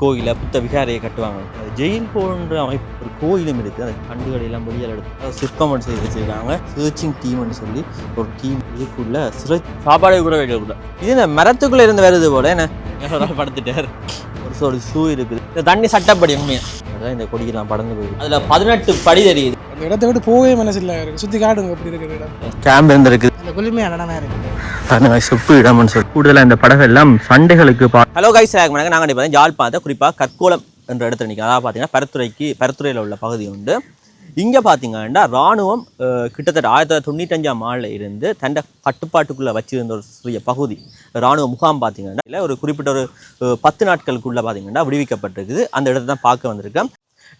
கோயிலை புத்த விகாரையை கட்டுவாங்க. அது ஜெயில் போன்ற அமைப்பு ஒரு கோயிலும் இருக்குது அந்த கண்டுகளை எல்லாம் வெளியில் எடுத்து சிற்பம் செய்து வச்சிருக்காங்க. சர்ச்சிங் டீம்னு சொல்லி ஒரு டீம் இதுக்குள்ள சிறை சாப்பாடு கூட. வைக்கக்கூடாது இது என்ன மரத்துக்குள்ளே இருந்து வருது போல என்ன? படுத்துட்டார். ஒரு சோடு ஷூ இருக்குது. இந்த தண்ணி சட்டப்படி உண்மையாக அதான் இந்த கொடிக்கெல்லாம் படந்து போயிருக்கு. அதுல பதினெட்டு படி தெரியுது. அந்த இடத்த விட்டு போகவே மனசில்லை. இருக்கு. சுற்றி காடுங்க அப்படி இருக்கிற இடம். கேம்ப் இருந்திருக்கு. அந்த குளிமையான இடமா இருக்கு தன்னை செப்பு இடம்னு சொல்லி கூடுதலாக இந்த படகு எல்லாம் சண்டைகளுக்கு ஹலோ கைஸ் வணக்கம். நாங்கள் இப்போ ஜாழ்ப்பாணத்தை குறிப்பாக கற்கோலம் என்ற இடத்துல நிற்கிறோம் அதாவது பார்த்தீங்கன்னா பரத்துறைக்கு பரத்துறையில் உள்ள பகுதி உண்டு. இங்கே பார்த்தீங்கன்னா ராணுவம் கிட்டத்தட்ட ஆயிரத்தி தொள்ளாயிரத்தி தொண்ணூத்தஞ்சாம் ஆண்டில் இருந்து தண்டை கட்டுப்பாட்டுக்குள்ளே வச்சிருந்த ஒரு சிறிய பகுதி இராணுவ முகாம் பார்த்தீங்கன்னா இல்லை ஒரு குறிப்பிட்ட ஒரு பத்து நாட்களுக்குள்ளே பார்த்தீங்கன்னா விடுவிக்கப்பட்டிருக்குது. அந்த இடத்த தான் பார்க்க வந்திருக்கோம்.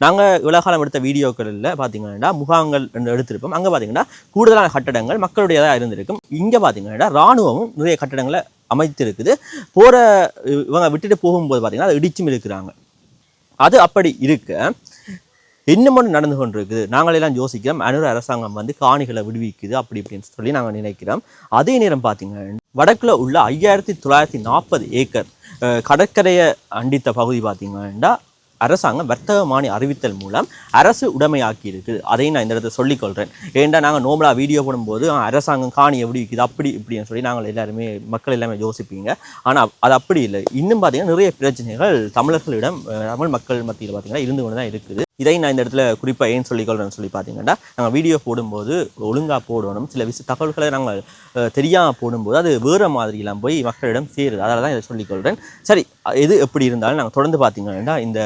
நாங்கள் இவ்வளோ காலம் எடுத்த வீடியோக்களில் பார்த்தீங்கன்னா முகாம்கள் எடுத்திருப்போம். அங்கே பார்த்தீங்கன்னா கூடுதலான கட்டடங்கள் மக்களுடையதாக இருந்திருக்கும். இங்கே பார்த்தீங்கன்னா ராணுவமும் நிறைய கட்டடங்களை அமைத்திருக்குது. போகிற இவங்க விட்டுட்டு போகும்போது பார்த்தீங்கன்னா அதை இடிச்சும் இருக்கிறாங்க அது அப்படி இருக்க இன்னும் ஒன்று நடந்து கொண்டிருக்குது. நாங்களெல்லாம் யோசிக்கிறோம். அனுர அரசாங்கம் வந்து காணிகளை விடுவிக்குது. அப்படி இப்படின்னு சொல்லி நாங்கள் நினைக்கிறோம். அதே நேரம் பார்த்தீங்கன்னா வடக்கில் உள்ள ஐயாயிரத்தி தொள்ளாயிரத்தி நாற்பது ஏக்கர் கடற்கரையை அண்டித்த பகுதி பார்த்தீங்கன்னா அரசாங்கம் வர்த்தக மானி அறிவித்தல் மூலம் அரசு உடைமையாக்கி இருக்குது அதையும் நான் இந்த இடத்துல சொல்லிக்கொள்கிறேன் ஏன்டா நாங்கள் நோமலாக வீடியோ போடும்போது அரசாங்கம் காணி எப்படி விற்கிது அப்படி இப்படின்னு சொல்லி நாங்கள் எல்லாருமே மக்கள் எல்லாமே யோசிப்பீங்க. ஆனால் அது அப்படி இல்லை. இன்னும் பார்த்தீங்கன்னா நிறைய பிரச்சனைகள் தமிழர்களிடம் தமிழ் மக்கள் மத்தியில் பார்த்தீங்கன்னா இருந்து கொண்டு தான் இருக்குது. இதை நான் இந்த இடத்துல குறிப்பாக ஏன் சொல்லிக்கொள்கிறேன்னு சொல்லி பார்த்தீங்கன்னா நாங்கள் வீடியோ போடும்போது ஒழுங்காக போடணும். சில விஷய தகவல்களை நாங்கள் தெரியாமல் போடும்போது அது வேறு மாதிரிலாம் போய் மக்களிடம் சேருது. அதனால தான் இதை சொல்லிக்கொள்கிறேன் சரி எது எப்படி இருந்தாலும் நாங்கள் தொடர்ந்து பார்த்தீங்கன்னா இந்த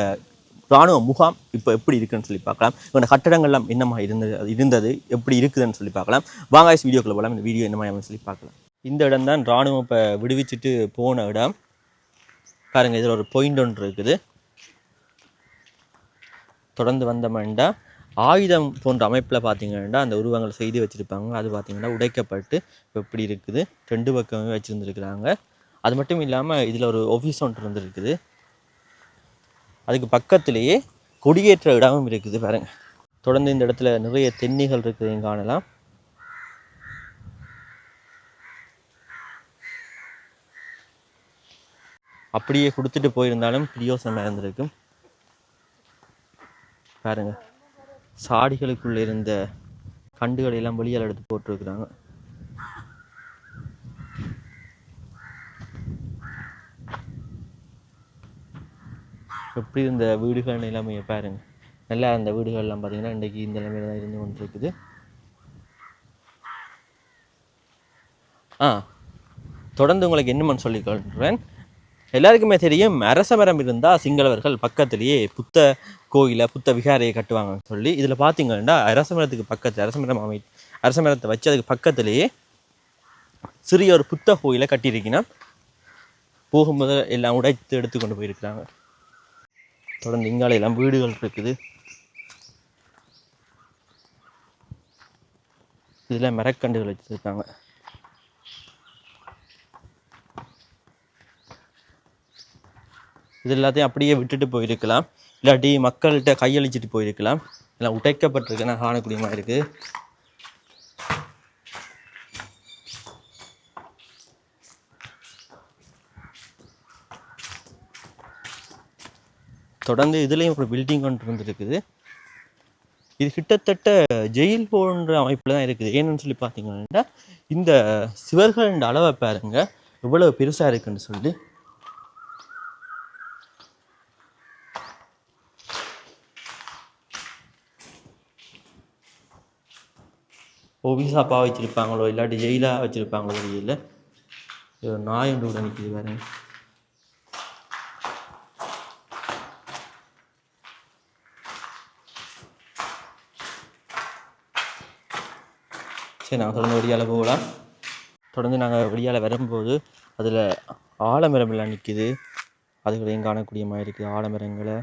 இராணுவ முகாம் இப்போ எப்படி இருக்குன்னு சொல்லி பார்க்கலாம். இவங்க கட்டடங்கள்லாம் என்னமா இருந்தது அது இருந்தது எப்படி இருக்குதுன்னு சொல்லி பார்க்கலாம். வாங்க வீடியோக்குள்ள போகலாம் இந்த வீடியோ என்னமா சொல்லி பார்க்கலாம். இந்த இடம் தான் ராணுவம் இப்போ விடுவிச்சுட்டு போன இடம். பாருங்கள் இதில் ஒரு பாயிண்ட் ஒன்று இருக்குது. தொடர்ந்து வந்தோம்னா ஆயுதம் போன்ற அமைப்பில் பார்த்தீங்கன்னா அந்த உருவங்கள் செய்து வச்சுருப்பாங்க. அது பார்த்தீங்கன்னா உடைக்கப்பட்டு இப்போ இப்படி இருக்குது ரெண்டு பக்கமே வச்சுருந்துருக்குறாங்க. அது மட்டும் இல்லாமல் இதில் ஒரு ஆஃபீஸ் ஒன்று இருந்துருக்குது. அதுக்கு பக்கத்திலேயே கொடியேற்ற இடமும் இருக்குது பாருங்க. தொடர்ந்து இந்த இடத்துல நிறைய தென்னிகள் இருக்குது காணலாம். அப்படியே கொடுத்துட்டு போயிருந்தாலும் பிரியோசனமாக இருந்திருக்கும். பாருங்க. சாடிகளுக்குள்ள இருந்த கண்டுகளை எல்லாம் வெளியால் எடுத்து போட்டிருக்கிறாங்க. எப்படி இருந்த வீடுகள் எல்லாமே பாருங்க. நல்லா அந்த வீடுகள்லாம் பார்த்தீங்கன்னா இன்றைக்கி இந்த நிலைமையில தான் இருந்து கொண்டு ஆ தொடர்ந்து உங்களுக்கு என்னமான்னு சொல்லிக்கொள்கிறேன் எல்லாருக்குமே தெரியும் அரச மரம் இருந்தால் சிங்களவர்கள் பக்கத்திலேயே புத்த கோயிலை புத்த விகாரையை கட்டுவாங்கன்னு சொல்லி. இதில் பார்த்தீங்கன்னா அரச மரத்துக்கு பக்கத்தில் அரச மரம் அமை அரச மரத்தை வச்சு அதுக்கு பக்கத்திலேயே சிறிய ஒரு புத்த கோயிலை கட்டியிருக்கீங்கன்னா போகும்போது எல்லாம் உடைத்து எடுத்து கொண்டு போயிருக்கிறாங்க. தொடர்ந்து இங்கால எல்லாம் வீடுகள் இருக்குது. இதில் மரக்கண்டுகள் வச்சுருக்காங்க. இது எல்லாத்தையும் அப்படியே விட்டுட்டு போயிருக்கலாம். இல்லாட்டி மக்கள்கிட்ட கையளிச்சிட்டு போயிருக்கலாம். எல்லாம் உடைக்கப்பட்டிருக்கு. நான் காணக்கூடிய இருக்குது தொடர்ந்து இதுலேயும் ஒரு பில்டிங் ஒன்று இருந்துருக்குது. இது கிட்டத்தட்ட ஜெயில் போன்ற அமைப்பில் தான் இருக்குது. ஏன்னு சொல்லி பார்த்தீங்கன்னா இந்த சிவர்களின் அளவை பாருங்க. எவ்வளோ பெருசாக இருக்குன்னு சொல்லி ஒபிசாப்பாக வச்சுருப்பாங்களோ? இல்லாட்டி ஜெயிலாக வச்சுருப்பாங்களோ தெரியல. நாய் ஒன்று கூட நிற்கிது வேறு சரி நாங்கள் தொடர்ந்து வெடியால் போகலாம். தொடர்ந்து நாங்கள் வெடியால் வரும்போது அதில் ஆலமரம் எல்லாம் நிற்கிது அதுகளையும் காணக்கூடிய மாதிரி இருக்குது. ஆலமரங்களை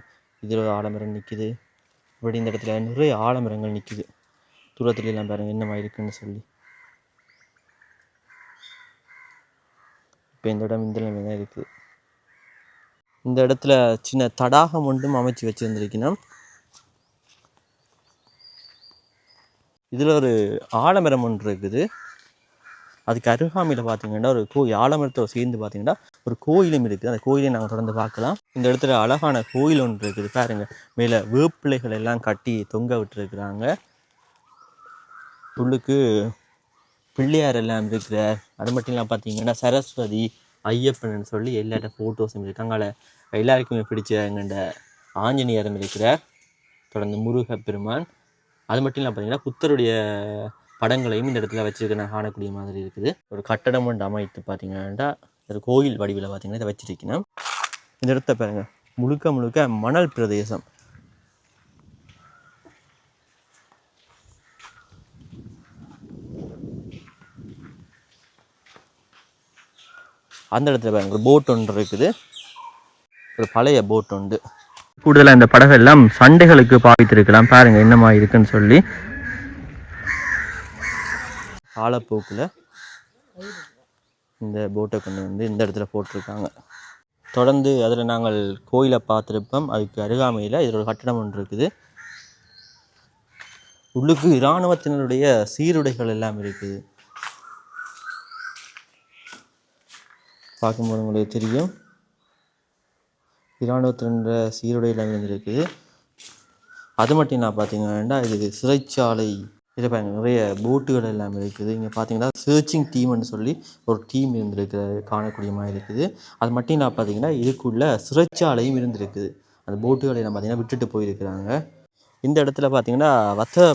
இதில் ஒரு ஆலமரம் நிற்கிது இப்படி இந்த இடத்துல நிறைய ஆலமரங்கள் நிற்கிது தூரத்துல எல்லாம் பாருங்க என்ன இருக்குன்னு சொல்லி. இப்போ இந்த இடம் இந்த நிலைமை தான் இருக்குது இந்த இடத்துல சின்ன தடாகம் ஒன்றும் அமைச்சு வச்சுருந்துருக்கணும். இதில் ஒரு ஆலமரம் ஒன்று இருக்குது. அதுக்கு அருகாமையில் பார்த்தீங்கன்னா ஒரு கோயில் ஆலமரத்தை சேர்ந்து பார்த்தீங்கன்னா ஒரு கோயிலும் இருக்குது. அந்த கோயிலை நாங்கள் தொடர்ந்து பார்க்கலாம். இந்த இடத்துல அழகான கோயில் ஒன்று இருக்குது. பாருங்க மேலே வேப்பிலைகள் எல்லாம் கட்டி தொங்க விட்டுருக்குறாங்க. உள்ளுக்கு பிள்ளையார் எல்லாம் இருக்கிறார் அது மட்டும் இல்லாமல் பார்த்தீங்கன்னா சரஸ்வதி ஐயப்பன் சொல்லி எல்லாட்ட ஃபோட்டோஸும் இருக்காங்க. அங்கால எல்லாருக்குமே பிடிச்ச எங்கள்ட ஆஞ்சநேயரும் இருக்கிறார். தொடர்ந்து முருக பெருமான் அது மட்டும் இல்லாமல் பார்த்தீங்கன்னா புத்தருடைய படங்களையும் இந்த இடத்துல வச்சுருக்கேன் காணக்கூடிய மாதிரி இருக்குது. ஒரு கட்டடம் ஒன்று அமைத்து பார்த்தீங்கன்னா ஒரு கோயில் வடிவில் பார்த்தீங்கன்னா இதை வச்சுருக்கணும். இந்த இடத்த பாருங்கள் முழுக்க முழுக்க மணல் பிரதேசம். அந்த இடத்துல பாருங்க ஒரு போட் ஒன்று இருக்குது. ஒரு பழைய போட் உண்டு. கூடுதலாக இந்த படகெல்லாம் சண்டைகளுக்கு பாவித்திருக்கலாம். பாருங்க என்னமா இருக்குன்னு சொல்லி. காலப்போக்கில் இந்த போட்டை கொண்டு வந்து இந்த இடத்துல போட்டிருக்காங்க. தொடர்ந்து அதில் நாங்கள் கோயிலை பார்த்துருப்போம். அதுக்கு அருகாமையில் ஒரு கட்டடம் ஒன்று இருக்குது. உள்ளுக்கு இராணுவத்தினருடைய சீருடைகள் எல்லாம் இருக்குது. பார்க்கும்போது உங்களுக்கு தெரியும். இராணுவத்தினோட சீருடை எல்லாம் இருந்திருக்குது அது மட்டும் நான் பார்த்தீங்கன்னா இது சிறைச்சாலை இதில் பாருங்க நிறைய போட்டுகள் எல்லாம் இருக்குது. இங்கே பார்த்தீங்கன்னா சர்ச்சிங் டீம்னு சொல்லி ஒரு டீம் இருந்திருக்கு காணக்கூடிய மாதிரி இருக்குது. அது மட்டும் நான் பார்த்தீங்கன்னா இதுக்குள்ளே சிறைச்சாலையும் இருந்திருக்குது அந்த போட்டுகளை நான் பார்த்தீங்கன்னா விட்டுட்டு போயிருக்கிறாங்க. இந்த இடத்துல பார்த்தீங்கன்னா வத்த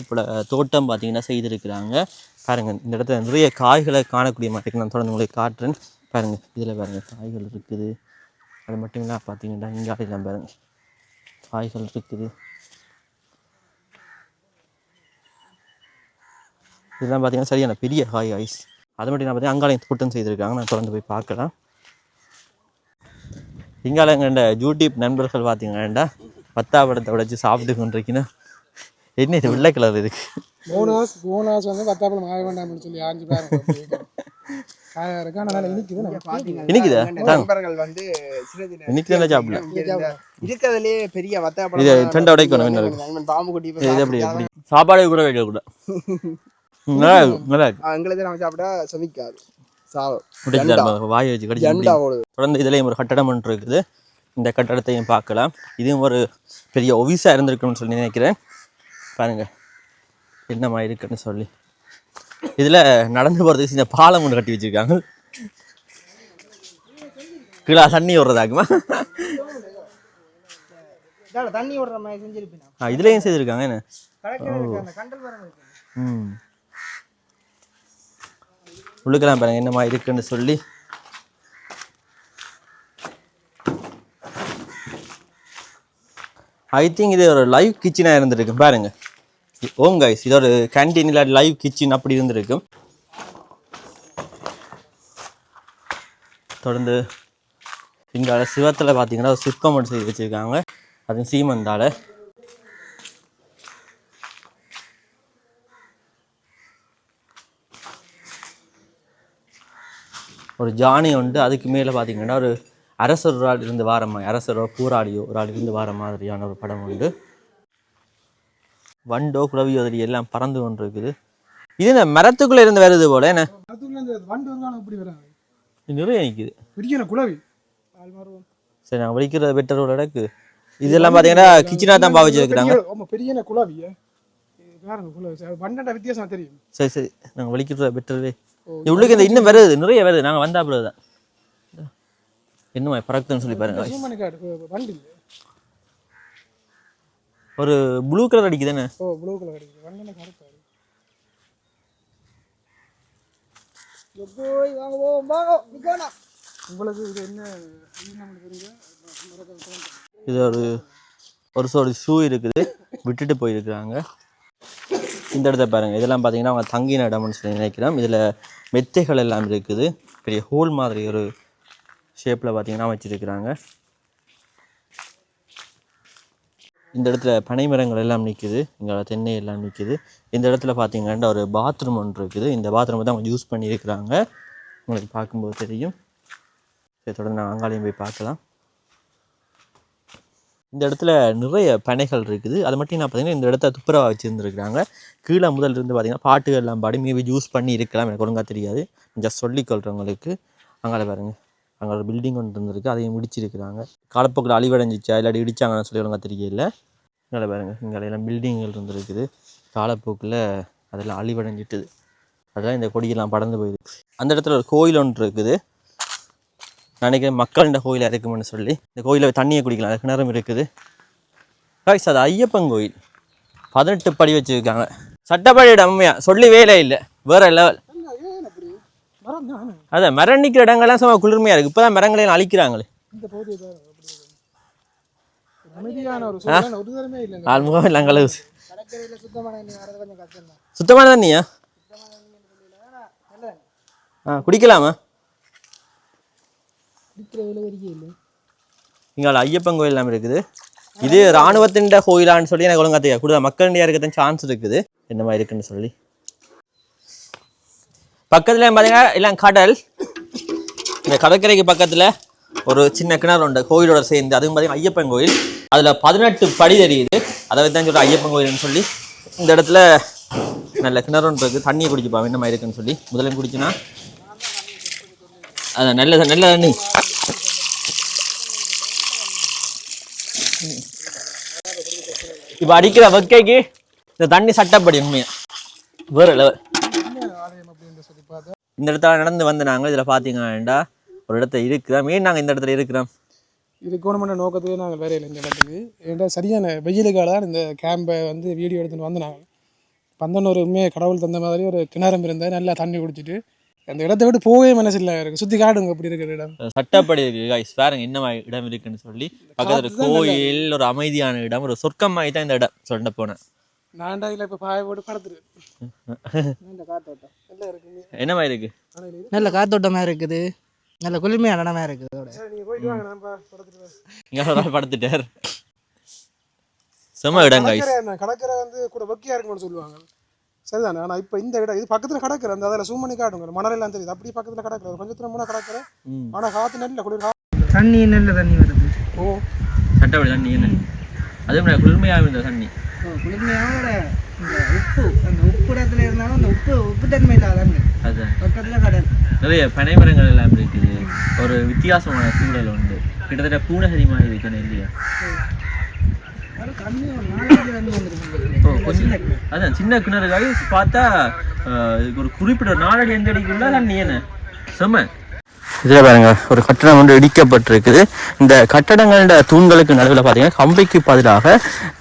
தோட்டம் பார்த்தீங்கன்னா செய்திருக்கிறாங்க. பாருங்கள் இந்த இடத்துல நிறைய காய்களை காணக்கூடிய மாதிரி நான் தொடர்ந்து உங்களுக்கு காட்டுறேன். பாருங்க இதில் பாருங்க காய்கள் இருக்குது. அது மட்டும் இல்லாமல் பார்த்தீங்கன்னா இங்கே எல்லாம் பாருங்க. காய்கள் இருக்குது. இதெல்லாம் பார்த்தீங்கன்னா சரியான பெரிய காய் ஐஸ். அது மட்டும் நான் பார்த்தீங்கன்னா அங்காளையும் தோட்டம் செய்திருக்காங்க. நான் தொடர்ந்து போய் பார்க்கலாம். இங்கால எங்கண்ட யூடியூப் நண்பர்கள் பார்த்தீங்கன்னா பத்தாப்படத்தை உடைச்சு சாப்பிட்டு கொண்டிருக்கீங்கன்னா என்ன இது வெள்ளை கலர் இதுக்கு? போனஸ் போனஸ் வந்து பத்தாப்பழம் ஆக வேண்டாம்னு சொல்லி ஆஞ்சு சாப்பாடு கூட வைக்க கூட. ம், நல்லா இருக்கு நல்லா இருக்கு. எங்களுக்கு நம்ம சாப்பிட்டா சமிக்காது. சாவம் முடிச்சு தரமா, வாயை வச்சு கடிச்சு தொடர்ந்து இதுலேயும் ஒரு கட்டடம் ஒன்று இருக்குது. இந்த கட்டடத்தையும் பார்க்கலாம். இதுவும் ஒரு பெரிய ஒவிஸாக இருந்திருக்குன்னு சொல்லி நினைக்கிறேன். பாருங்க. என்னமா இருக்குன்னு சொல்லி. இதில் நடந்து போகிறதுக்கு இந்த பாலம் ஒன்று கட்டி வச்சிருக்காங்க. கீழே தண்ணி விடுறதாக்குமா தண்ணி ஓடுற மாதிரி செஞ்சிருப்பேன் ஆ இதுலேயும் செய்திருக்காங்க என்ன? ம். உள்ளுக்கெல்லாம் பாருங்க என்னமா இருக்குன்னு சொல்லி. ஐ திங்க் இது ஒரு லைவ் கிச்சனாக இருந்திருக்கு பாருங்க. ஓம் கைஸ் இது ஒரு கேன்டீன் இல்லை லைவ் கிச்சன் அப்படி இருந்திருக்கும். தொடர்ந்து இங்கே சிவத்தில் பார்த்தீங்கன்னா ஒரு சிற்பம் செய்து வச்சுருக்காங்க. அது சீமந்தால. ஒரு ஜானி உண்டு. அதுக்கு மேலே பார்த்தீங்கன்னா ஒரு அரசர் ஒரு ஆள் இருந்து வார மாதிரி அரசரோ போராளியோ ஒரு ஆள் இருந்து வார மாதிரியான ஒரு படம் உண்டு. வண்டோ குளவியோதரி எல்லாம் பறந்து கொண்டு இருக்குது இது என்ன மரத்துக்குள்ளே இருந்து வருது போல என்ன? இந்த நிறைய நிற்குது பெரிய குளவி சரி பெட்டர் ஒரு இடக்கு இதெல்லாம் பார்த்தீங்கன்னா கிச்சனாக தான் பாவிச்சு வைக்கிறாங்க பெரிய- குளவி வித்தியாசம் தெரியும். சரி சரி நாங்கள் வலிக்கிறது பெட்டரே உள்ளுக்கு இந்த இன்னும் வருது நிறைய வருது. நாங்கள் வந்தா அப்புறம் தான். என்னமா பறக்குதுன்னு சொல்லி பாருங்க சூமனு காடு வண்டு இல்லை ஒரு ப்ளூ கலர் அடிக்குது என்ன ஓ ப்ளூ கலர் கிடைக்குது வண்டனை கருப்பாரு போய் வாங்க போவோம் வாங்க நிக்கோனா உங்களுக்கு இது என்ன இது ஒரு ஒரு சோடு ஷூ இருக்குது. விட்டுட்டு போயிருக்கிறாங்க. இந்த இடத்த பாருங்க. இதெல்லாம் பார்த்தீங்கன்னா அவங்க தங்கின இடம்னு சொல்லி நினைக்கிறோம். இதில் மெத்தைகள் எல்லாம் இருக்குது. பெரிய ஹோல் மாதிரி ஒரு ஷேப்பில் பார்த்தீங்கன்னா வச்சிருக்கிறாங்க இந்த இடத்துல பனை மரங்கள் எல்லாம் நிற்குது இங்கே தென்னை எல்லாம் நிற்குது இந்த இடத்துல பார்த்தீங்கன்னா ஒரு பாத்ரூம் ஒன்று இருக்குது. இந்த பாத்ரூம் தான் அவங்க யூஸ் பண்ணியிருக்கிறாங்க. உங்களுக்கு பார்க்கும்போது தெரியும். சரி தொடர்ந்து நான் அங்காலையும் போய் பார்க்கலாம். இந்த இடத்துல நிறைய பனைகள் இருக்குது. அது மட்டும் நான் பார்த்தீங்கன்னா இந்த இடத்த துப்புரவாக வச்சுருந்துருக்காங்க கீழே முதல் இருந்து பார்த்தீங்கன்னா பாட்டுகள் எல்லாம் பாடி மேபி யூஸ் பண்ணி இருக்கலாம். எனக்கு ஒழுங்காக தெரியாது. ஜஸ்ட் சொல்லிக்கொள்கிறவங்களுக்கு அங்கால பாருங்கள் அங்கே ஒரு பில்டிங் ஒன்று இருந்திருக்கு. அதையும் முடிச்சிருக்கிறாங்க காலப்போக்கில் அழிவடைஞ்சிச்சா? இல்லாட்டி இடிச்சாங்கன்னு சொல்லி ஒன்றும் தெரியல. இங்கே பாருங்க. இங்கே எல்லாம் பில்டிங்கள் இருந்திருக்குது. காலப்போக்கில் அதெல்லாம் அழிவடைஞ்சிட்டுது. அதெல்லாம் இந்த கொடியெல்லாம் படர்ந்து போயிருக்கு அந்த இடத்துல ஒரு கோயில் ஒன்று இருக்குது. நினைக்கிறேன் நினைக்கிறேன் மக்கள்கிட்ட கோயிலாக இருக்குமென்னு சொல்லி. இந்த கோயிலில் தண்ணியை குடிக்கலாம். அதுக்கு கிணறும் இருக்குது. காய்ஸ் அது ஐயப்பன் கோயில். பதினெட்டு படி வச்சுருக்காங்க. சட்டப்படி உண்மையா சொல்லி வேலை இல்லை. வேற லெவல் ஏன் அப்படி மரம் தானே அதான் மரம் நிற்கிற இடங்கள்லாம் சும்மா குளிர்மையாக இருக்குது இப்போ தான் மரங்களையும் அழிக்கிறாங்களே. இருக்கு. ஆல்முகம் இல்லை. அங்கே கடற்கரையில் சுத்தமான தண்ணியா ஆ குடிக்கலாமா? இங்கே ஐயப்பன் கோயில் எல்லாம் இருக்குது. இது இராணுவத்தின் கோயிலான்னு சொல்லி எனக்கு ஒழுங்கா தெரியாது. கூட மக்கள் இருக்கத்தான் சான்ஸ் இருக்குது. என்ன மாதிரி இருக்குன்னு சொல்லி. பக்கத்துல பார்த்தீங்கன்னா எல்லாம் கடல். இந்த கடற்கரைக்கு பக்கத்துல ஒரு சின்ன கிணறு உண்டு கோயிலோட சேர்ந்து. அதுவும் பார்த்தீங்கன்னா ஐயப்பன் கோயில். அதுல பதினெட்டு படி தெரியுது. அதை வச்சு தான் சொல்ற ஐயப்பன் கோயில்னு சொல்லி. இந்த இடத்துல நல்ல கிணறு ஒன்று இருக்குது தண்ணியை குடிச்சுப்பா என்ன மாதிரி இருக்குன்னு சொல்லி. முதலையும் குடிச்சுனா. அதான் நல்ல நல்ல தண்ணி. இப்போ அடிக்கிற வக்கைக்கு இந்த தண்ணி சட்டப்படி உண்மையாக வேறு லெவல் என்ன ஆலயம் அப்படின்னு சொல்லி பார்த்தா இந்த இடத்துல நடந்து வந்து நாங்கள் இதில் பார்த்தீங்கன்னா ஒரு இடத்துல இருக்கிறோம். ஏன் நாங்கள் இந்த இடத்துல இருக்கிறோம்? இது கவர்மெண்ட் நோக்கத்துக்கு நாங்கள் வேற இல்லை இந்த இடத்துக்கு. ஏன்டா சரியான வெயிலுக்காக தான் இந்த கேம்பை வந்து வீடியோ எடுத்துட்டு வந்து நாங்கள் பந்தன் ஒரு உண்மையை கடவுள் தந்த மாதிரி ஒரு கிணறம் இருந்தால் நல்லா தண்ணி குடிச்சிட்டு. அந்த இடத்த விட்டு போகவே மனசு இல்லை இருக்கு சுற்றி காடுங்க அப்படி இருக்கிற இடம்? சட்டப்படி இருக்கு guys. பாருங்க என்ன இடம் இருக்குன்னு சொல்லி பக்கத்துல கோயில் ஒரு அமைதியான இடம் ஒரு சொர்க்கம் மாதிரி தான் இந்த இடம் சொல்ல போனேன் நான்டா இல்லை இப்போ பாய போட்டு படுத்துரு. இந்த காத்தோட்டம். நல்லா இருக்குங்க. என்ன மாதிரி இருக்கு நல்ல காத்தோட்டமாக இருக்குது. நல்ல குளிர்மையான இடமா இருக்குது அதோட. சரி நீங்கள் போயிட்டு வாங்க நான் பா- படுத்துட்டு வரேன். இங்க ஒரு ஆள் படுத்துட்டார். செம்ம இடம் கடற்கரை வந்து கூட வெக்கையா இருக்கும்னு சொல்லுவாங்க. சரிதானே? ஆனால் இப்போ இந்த இடம் இது பக்கத்தில் கடற்கரை அந்த அதில் zoom பண்ணி காட்டுங்க. மணல் எல்லாம் தெரியுது. அப்படியே பக்கத்தில் கடற்கரை ஒரு கொஞ்சத்துல முன்னே கடற்கரை. ம். ஆனால் காற்று நல்ல குளிர் தண்ணி நல்ல தண்ணி வருது. ஓ. சட்டப்படி தண்ணி என்ன அதே மாதிரி குளிர்மையாக இருந்த தண்ணி. குளிர்மையோட இந்த உப்பு அந்த உப்பு இடத்துல இருந்தாலும் அந்த உப்பு உப்பு தன்மை இல்லாத தண்ணி அதுதான் பக்கத்தில் கடல். நிறைய பனைமரங்கள் எல்லாம் இருக்குது. ஒரு வித்தியாசமான சூழல் உண்டு. கிட்டத்தட்ட பூனகிரி மாதிரி இருக்கணும் இல்லையா? அதான் சின்ன கிணறு பார்த்தா ஒரு குறிப்பிட்ட நாலடி அஞ்சு அடிக்குள்ள தண்ணி என்ன? செம்ம. இதில் பாருங்கள் ஒரு கட்டடம் வந்து இடிக்கப்பட்டிருக்குது. இந்த கட்டடங்களோட தூண்களுக்கு நடுவில் பார்த்தீங்கன்னா கம்பிக்கு பதிலாக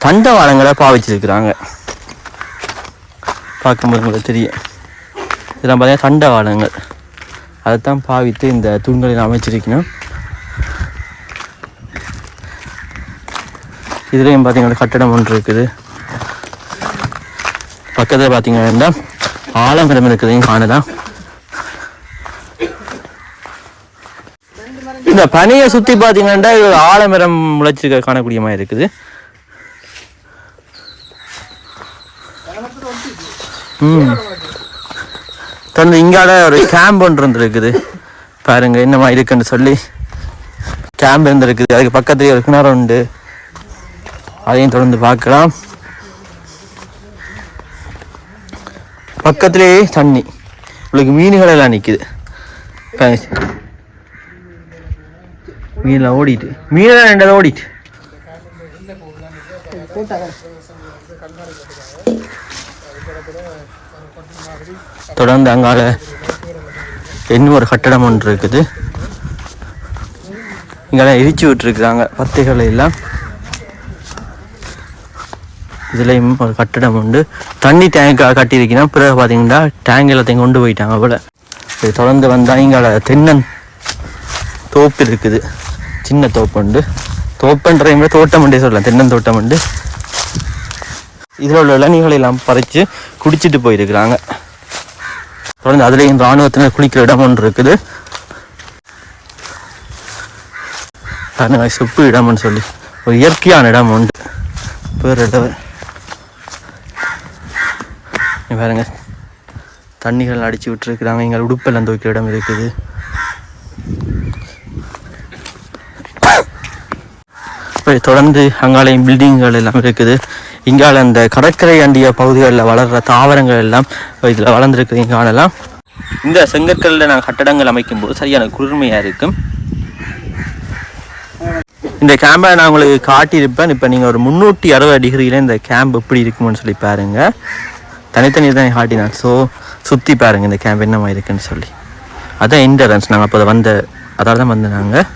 தண்டவாளங்களை பாவிச்சிருக்கிறாங்க. பார்க்கும்போது உங்களுக்கு தெரியும். இதெல்லாம் பார்த்தீங்கன்னா தண்டவாளங்கள். அதைத்தான் பாவித்து இந்த தூண்களில் அமைச்சிருக்கணும். இதுலேயும் பார்த்தீங்கன்னா கட்டடம் ஒன்று இருக்குது. பக்கத்தில் பார்த்தீங்கன்னா ஆலமரம் இருக்கிறதையும் காணலாம். இந்த பனியை சுற்றி பார்த்தீங்கன்னா இது ஒரு ஆலமரம் முளைச்சிருக்க காணக்கூடிய மாதிரி இருக்குது. ம். தொடர்ந்து இங்கால ஒரு கேம்ப் ஒன்று இருந்திருக்குது. பாருங்க என்னமா இருக்குன்னு சொல்லி. கேம்ப் இருந்திருக்குது. அதுக்கு பக்கத்துலேயே ஒரு கிணறு உண்டு. அதையும் தொடர்ந்து பார்க்கலாம். பக்கத்திலேயே தண்ணி. உங்களுக்கு மீன்கள் எல்லாம் நிற்குது மீனில் ஓடிட்டு மீனில் ரெண்டாவது ஓடிட்டு. தொடர்ந்து அங்கால இன்னும் ஒரு கட்டடம் ஒன்று இருக்குது. இங்கெல்லாம் எரிச்சு விட்டுருக்குறாங்க பத்தைகளை எல்லாம். இதுலேயும் ஒரு கட்டடம் உண்டு. தண்ணி டேங்க் கட்டியிருக்கீங்கன்னா பிறகு பார்த்தீங்கன்னா டேங்க் எல்லாத்தையும் கொண்டு போயிட்டாங்க போல. இது தொடர்ந்து வந்தால் இங்கே தென்னன் தோப்பு இருக்குது. சின்ன தோப்பு உண்டு தோப்புன்ற தோட்டம் உண்டே சொல்லலாம் தென்னன் தோட்டம் உண்டு இதில் உள்ள இளநீகளை எல்லாம் பறித்து குடிச்சிட்டு போயிருக்கிறாங்க. தொடர்ந்து அதுலேயும் இராணுவத்தினர் குளிக்கிற இடம் ஒன்று இருக்குது. சுப்பு இடம்னு சொல்லி ஒரு இயற்கையான இடம் உண்டு. பேரிடவர் இடம் பாருங்க. தண்ணிகள் அடிச்சு விட்டுருக்குறாங்க. எங்கள் உடுப்பெல்லாம் துவைக்கிற இடம் இருக்குது. தொடர்ந்து அங்காலையும் பில்டிங்குகள் எல்லாம் இருக்குது. இங்கால அந்த கடற்கரை அண்டிய பகுதிகளில் வளர்கிற தாவரங்கள் எல்லாம் இதில் வளர்ந்துருக்குது. காணலாம். இந்த செங்கற்களில் நாங்கள் கட்டடங்கள் அமைக்கும் போது சரியான குளிர்மையாக இருக்கும். இந்த கேம்பை நான் உங்களுக்கு காட்டியிருப்பேன். இப்போ நீங்கள் ஒரு முந்நூற்றி அறுபது டிகிரியில் இந்த கேம்ப் எப்படி இருக்கும்னு சொல்லி பாருங்கள் தனித்தனி தான் காட்டினான் ஸோ சுற்றி பாருங்கள் இந்த கேம்ப் என்னமா இருக்குன்னு சொல்லி. அதான் இன்டரன்ஸ் நாங்கள் அப்போ வந்த அதால் தான் வந்து நாங்கள்